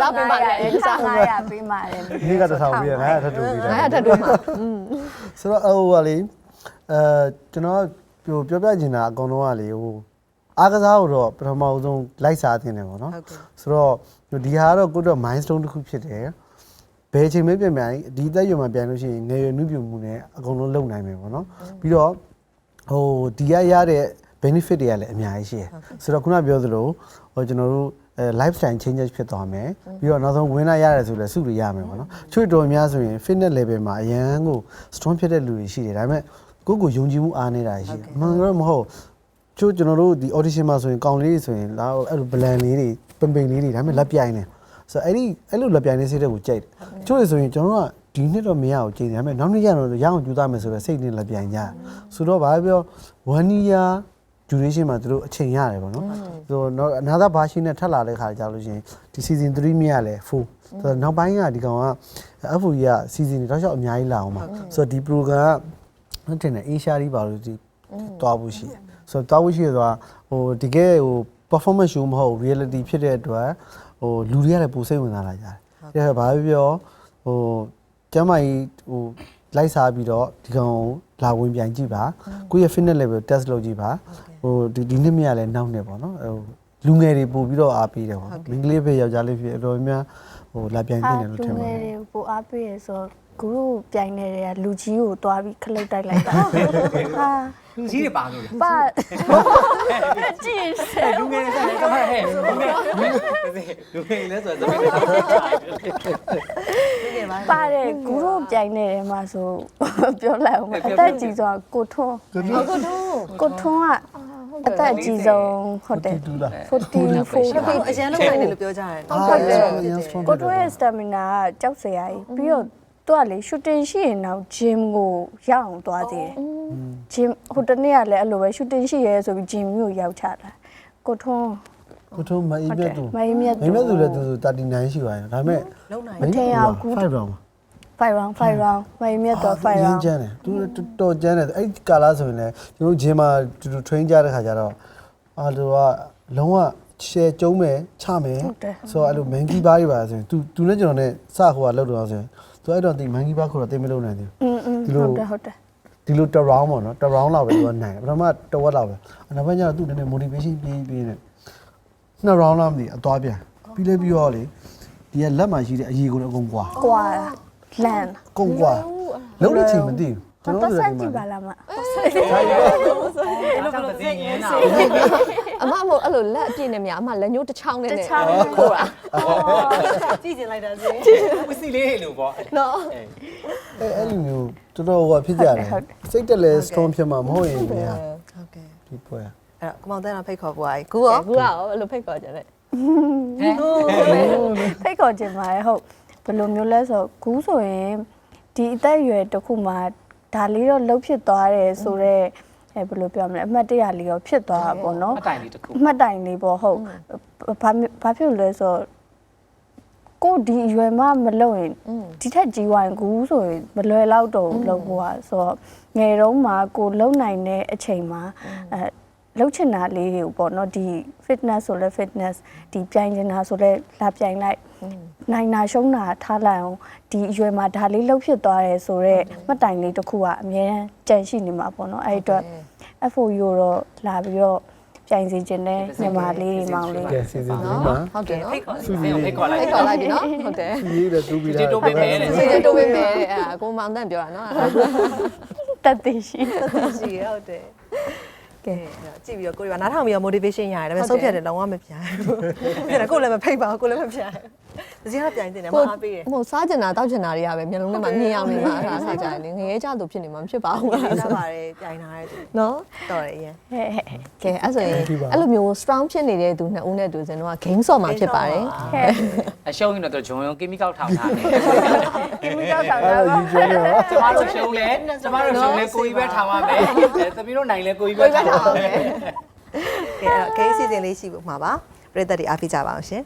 လောက်ပေးပါလေအဲ့ဒါ900ပေးပါတယ်ဒီကတစ်ထောင်ပြီးငါထပ်တူပြီးတယ်ငါရထပ်တွေ့မှာဆိုတော့ဟိုကလေအဲကျွန်တော် ပြောပြောပြချင်တာအကောင်လုံးကလေဟိုအားကစားကိုတော့ပထမဆုံးလိုက်စားတင်တယ်ပေါ့နော်ဟုတ်ကဲ့ ဆိုတော့ဒီဟာကတော့ကိုယ့်တော့ milestone တစ်ခုဖြစ်တယ်ဘယ်ချိန်မှပြန်ပြန်ဒီအသက်အရွယ်မှာပြန်လို့ရှိရင်ငယ်ရွယ်နှုပြမှုနဲ့အကုန်လုံးလုပ်နိုင်မယ်ပေါ့နော်ပြီးတော့ဟိုဒီရရတဲ့ benefit တွေကလည်းအများကြီးရှိတယ်ဆိုတော့ခုနပြောသလိုဟိုကျွန်တော်တို့အဲ lifestyle changes ဖြစ်သွားမယ်ပြီးတော့နောက်ဆုံးဝင်လာရတယ်ဆိုလည်းစုလို့ရမယ်ပေါ့နော်ချွတ်တော်များဆိုရင် fitness level မှာအရန်ကို strong ဖြစ်တဲ့လူတွေရှိတယ်ဒါပေမဲ့ ကိုယ့်ကိုယုံကြည်မှုအားနေတာရှိတယ်အမှန်တော့မဟုတ်ချို့ကျွန်တော်တို့ဒီ audition မှာဆိုရင်ကောင်လေးတွေဆိုရင်လာအဲ့လို blend လေးတွေပင်ပင်လေးတွေဒါပေမဲ့လက်ပြိုင်နေဆိုတော့အဲ့ဒီအဲ့လိုလက်ပြိုင်လေးစိတ်တဲ့ကိုကြိုက်တယ်ချို့တွေဆိုရင်ကျွန်တော်တို့ကဒီနှစ်တော့မရအောင်ကြိတ်တယ်ဒါပေမဲ့နောက်နှစ်ရတော့ရအောင်ကြိုးစားမယ်ဆိုတော့စိတ်နဲ့လက်ပြိုင်ကြဆိုတော့ဘာပြော one year duration မှာသူတို့အချိန်ရတယ်ပေါ့နော်ဆိုတော့အနာသာဘာရှိနဲ့ထပ်လာတဲ့ခါကြလို့ရှိရင်ဒီ season 3မြရလဲ4ဆိုတော့နောက်ပိုင်းကဒီကောင်က FOE က season တွေတော့ရှောက်အများကြီးလာအောင်ပါဆိုတော့ဒီ program က ဟုတ်တယ်နဲ့ Asia ဒီပါလို့ဒီတွားဖို့ရှိတယ်ဆိုတော့တွားဖို့ရှိရဆိုတာဟိုတကယ်ဟို performance show မဟုတ် reality ဖြစ်တဲ့အတွက်ဟိုလူတွေကလည်းပူစိတ်ဝင်စားလာကြတယ်ဒါပေမဲ့ဘာပြောဟိုကျမ်းမာရေးဟိုလိုက်စားပြီးတော့ဒီကောင်ကိုလာဝင်ပြန်ကြည့်ပါကိုယ့်ရဲ့ fitness level test လုပ်ကြည့်ပါဟိုဒီဒီနှစ်မြရလဲနောက်နေပေါ့နော်ဟိုလူငယ်တွေပို့ပြီးတော့အားပေးတယ်ပေါ့နော်မိန်းကလေးပဲယောက်ျားလေးဖြစ်အတော်များများဟိုလာပြန်ကြည့်တယ်လို့ထင်ပါတလူငယ်ယ်တွေပိုအားပေးရဆိုတော့ ဂူတို့ပြိုင်နေတဲ့လူကြီးကိုတွားပြီးခလုတ်တိုက်လိုက်တာဟာလူကြီးတွေပါလို့ပါကြည့်စလူငယ်တွေဆက်တယ်ဟဲ့ဟဲ့လူငယ်လူငယ်လဲဆိုတော့သမီးတွေပါတဲ့ဂူတို့ပြိုင်နေတယ်မှာဆိုပြောလိုက်အောင်အသက်ကြီးဆုံးကိုထွန်းကိုတို့ကိုထွန်းကအသက်အကြီးဆုံးဟုတ်တယ်တူလား44အရန်လုံးနိုင်တယ်လို့ပြောကြတယ်နော်ဟုတ်တယ်ကိုထွန်းရဲ့ stamina ကကြောက်စရာကြီးပြီးတော့ သူကလေ shooting ရှိရင်တော့ gym ကိုရောက်အောင်သွားသေးတယ် gym ဟိုတနေ့ကလည်းအဲ့လိုပဲ shooting ရှိရဲဆိုပြီး gym မျိုးရောက်ချတာကိုထွန်းကိုထုံးမအေးပြတ်သူမအေးမြတ်သူ မအေးပြတ်သူလည်းသူ39ရှိပါတယ်ဒါပေမဲ့လုံးနိုင်မထင်ရဘူး 5 round 5 round 5 round မအေးမြတ်တော့5ရင်း round ကျန်းတယ်သူတော်ကျန်းတယ်အဲ့ဒီကာလာဆိုရင်လည်းကျွန်တော်ဂျင်မှာတူတူ train ကြတဲ့ခါကျတော့အာသူကလုံးဝ share ကျုံးမယ်ချမယ်ဟုတ်တယ်ဆိုတော့အဲ့လို monkey bar တွေပါဆိုရင် तू तू နဲ့ကျွန်တော်နဲ့စခိုးကလောက်တော့ဆိုရင် သူအဲ့တော့တင်မန်ကြီးပါခေါ်တော့တင်မလို့နိုင်သေးဘူးဟုတ်တယ်ဟုတ်တယ်ဒီလိုတရောင်းပေါ့နော်တရောင်းလောက်ပဲသူကနိုင်ပထမတဝက်လောက်ပဲအနောက်ဘက်ကျတော့သူ့နည်းနည်း motivation ပြင်းပြင်းနဲ့နှစ် round လောက်မသိအသွားပြန်ပြီးလဲပြီးတော့လေဒီကလက်မှာရှိတဲ့အရေကိုလည်းအကုန်ကွာကွာလန်ကုန်ကွာလုံးလို့ချိန်မသိဘူးကျွန်တော်တို့ကဒီမှာပတ်စံကြည့်ပါလားမဟုတ်ဘူးဘယ်လိုလုပ်ရင်းနေလဲ အမမို့အဲ့လိုလက်အပြည့်နဲ့များအမလက်ညှိုးတစ်ချောင်းနဲ့တနဲ့ခြားခိုးတာကြည့်ချင်လိုက်တာစီဝစီလေးလို့ပေါ့နော်အဲအဲ့လိုမျိုးတော်တော်ဟိုဖြစ်ကြတယ်စိတ်တက်လဲ strong ဖြစ်မှာမဟုတ်ရင်မရဟုတ်ကဲ့ဒီပွဲအဲ့တော့ကမောင်တန်းတော့ဖိတ်ခေါ်ပွားကြီးကူရောကူကရောအဲ့လိုဖိတ်ခေါ်ကြတယ်ဖိတ်ခေါ်ခြင်းပါရဲ့ဟုတ်ဘယ်လိုမျိုးလဲဆိုတော့ဂူးဆိုရင်ဒီအသက်အရွယ်တစ်ခုမှာဒါလေးတော့လှုပ်ဖြစ်သွားတယ်ဆိုတော့ အဲဘယ်လိုပြောမလဲအမှတ်တရလေးတော့ဖြစ်သွားတာပေါ့နော်အတိုင်လေးတစ်ခုအမှတ်တိုင်လေးပေါ့ဟုတ်ဘာဘာဖြစ်လို့လဲဆိုတော့ကိုဒီအရွယ်မှမလုပ်ရင်ဒီထက်ကြီးဝိုင်းကူဆိုရင်မလွယ်တော့တော့လုပ်ဖို့อ่ะဆိုတော့ငယ်တုန်းမှာကိုလုံနိုင်တဲ့အချိန်မှာအဲ လှုပ်ချင်တာလေးတွေကိုပေါ့နော်ဒီ fitness ဆိုလဲ fitness ဒီပြိုင်ချင်တာဆိုလဲလာပြိုင်လိုက်နိုင်နာရှုံးတာထားလိုက်အောင်ဒီအရွယ်မှာဒါလေးလှုပ်ဖြစ်သွားတယ်ဆိုတော့မှတ်တိုင်လေးတစ်ခုကအများကြီးကြံရှိနေမှာပေါ့နော်အဲ့ဒီအတွက် FOU ကိုတော့လာပြီးတော့ပြိုင်စီခြင်းနဲ့ညီမလေးမောင်လေးကဲစီစဉ်ပြီးနော်မှာဟုတ်တယ်နော်ဖိတ်ခေါ်ဖိတ်ခေါ်လိုက်ဖိတ်ခေါ်လိုက်ပြီနော်ဟုတ်တယ်ရေးတယ်တူပြီးတာဒီတိုးပေးမယ်တဲ့စီစဉ်တိုးပေးမယ်တဲ့အဲ့ဒါကိုမောင်တန့်ပြောတာနော်တက်သိရှိရှိရဟုတ်တယ် ကဲကြည့်ပြီးတော့ကိုရီးယားနားထောင်ပြီးတော့ motivation ရတယ်ဒါပေမဲ့ဆုံးဖြတ်တယ်လုံးဝမပြိုင်ဘူးပြတယ်ကိုလည်းမဖိတ်ပါဘူးကိုလည်းမပြိုင်ဘူး ဒီကတော့ပြိုင်တင်တယ်မကိုအားပေးတယ်ဟိုစားကျင်တာတောက်ကျင်တာတွေကပဲမျက်လုံးထဲမှာမြင်အောင်နေမှာအဲ့ဒါစားကြတယ်လေငရဲကြသူဖြစ်နေမှာမဖြစ်ပါဘူးပြိုလားင်လာပါတယ်ပြိုင်လာတဲ့သူနော်တော်တယ်အရင်ဟဲ့ဟဲ့ကဲအဲ့ဆိုရင်အဲ့လိုမျိုး strong ဖြစ်နေတဲ့သူနှစ်ဦးနဲ့တူစင်တော့ game ဆော့မှာဖြစ်ပါတယ်ဟဲ့အရှုံးရင်တော့ဂျုံယုံကီမီကောက်ထောင်ထားတယ်ဒီမီတော့ဆောင်အဲ့တာဒါယူကျော်နေတော့ကျမတို့ရှုံးလဲကျမတို့ရှုံးလဲကိုကြီးပဲထောင်ရမယ်သမီးတို့နိုင်လဲကိုကြီးပဲထောင်ရမယ်ကဲအဲ့တော့ game season လေးရှိဖို့မှာပါပြည်သက်တွေအားပေးကြပါအောင်ရှင်